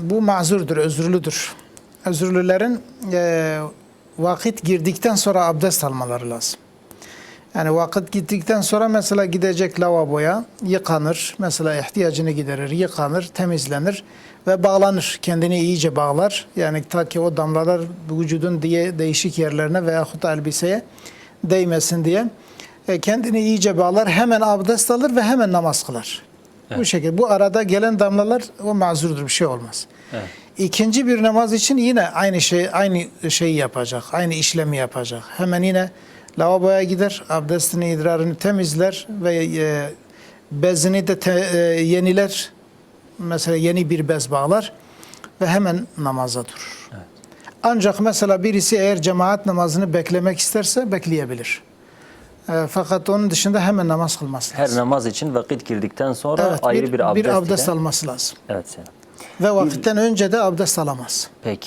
Bu mazurdur, özürlüdür. Özürlülerin e, vakit girdikten sonra abdest almaları lazım. Yani vakit gittikten sonra mesela gidecek lavaboya yıkanır. Mesela ihtiyacını giderir, yıkanır, temizlenir ve bağlanır. Kendini iyice bağlar. Yani ta ki o damlalar vücudun diye değişik yerlerine veyahut elbiseye değmesin diye. E, kendini iyice bağlar, hemen abdest alır ve hemen namaz kılar. Bu şekilde. Bu arada gelen damlalar o mazurdur, bir şey olmaz. Evet. İkinci bir namaz için yine aynı şey aynı şeyi yapacak. Aynı işlemi yapacak. Hemen yine lavaboya gider, abdestini, idrarını temizler ve e, bezini de te- e, yeniler. Mesela yeni bir bez bağlar ve hemen namaza durur. Ancak mesela birisi eğer cemaat namazını beklemek isterse bekleyebilir. E, fakat onun dışında hemen namaz kılması Her lazım. namaz için vakit girdikten sonra Evet, ayrı bir, abdest, bir abdest ile- alması lazım. Evet. Ve vakitten önce de abdest alamaz. Peki.